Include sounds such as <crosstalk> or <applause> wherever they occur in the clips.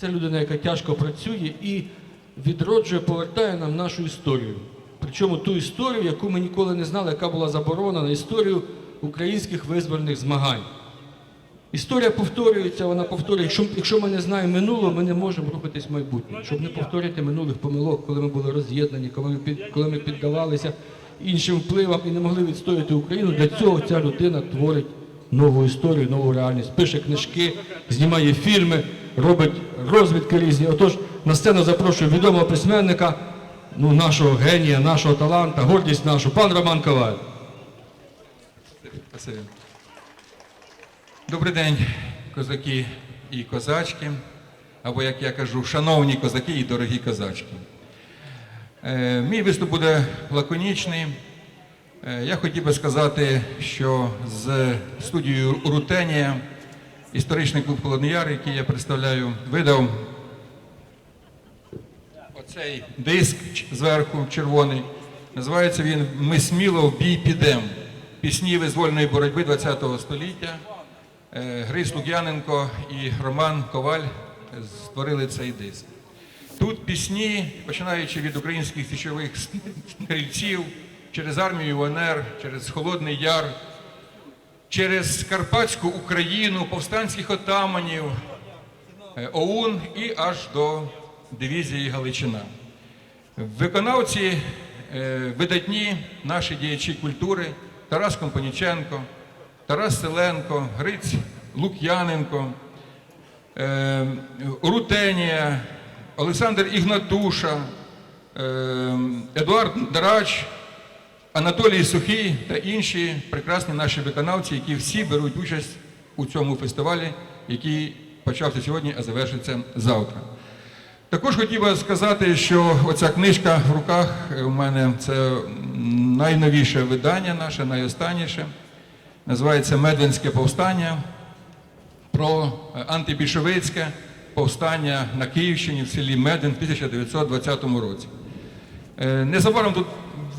Це людина, яка тяжко працює і відроджує, повертає нам нашу історію. Причому ту історію, яку ми ніколи не знали, яка була заборонена, історію українських визвольних змагань. Історія повторюється, вона повторює. Якщо, якщо ми не знаємо минулого, ми не можемо рухатись в майбутнє. Щоб не повторити минулих помилок, коли ми були роз'єднані, коли ми, під, коли ми піддавалися іншим впливам і не могли відстояти Україну, для цього ця людина творить нову історію, нову реальність, пише книжки, знімає фільми, робить розвідки різні. Отож, на сцену запрошую відомого письменника, ну, нашого генія, нашого таланта, гордість нашу, пан Роман Коваль. Добрий день, козаки і козачки, або, як я кажу, шановні козаки і дорогі козачки. Е, мій виступ буде лаконічний. Е, я хотів би сказати, що з студією Рутенія історичний клуб Холодний Яр, який я представляю, видав оцей диск зверху червоний. Називається він Ми сміло в бій підем. Пісні визвольної боротьби ХХ століття. Е, Грис Лук'яненко і Роман Коваль створили цей диск. Тут пісні, починаючи від українських січових <laughs> стрільців, через армію УНР, через Холодний Яр, через Карпатську Україну, повстанських отаманів, е, ОУН і аж до дивізії Галичина. Виконавці е, видатні наші діячі культури Тарас Компаніченко, Тарас Селенко, Гриць Лук'яненко, е, Рутенія, Олександр Ігнатуша, Едуард Драч, Анатолій Сухий та інші прекрасні наші виконавці, які всі беруть участь у цьому фестивалі, який почався сьогодні, а завершиться завтра. Також хотів би сказати, що оця книжка в руках е, у мене це найновіше видання наше, найостанніше. Називається Медвинське повстання про е, антибільшовицьке повстання на Київщині в селі Медвин в 1920 році. Е, Незабаром тут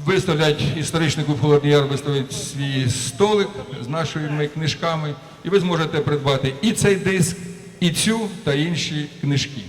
виставлять історичний клуб Холодний Яр виставить свій столик з нашими книжками, і ви зможете придбати і цей диск, і цю та інші книжки.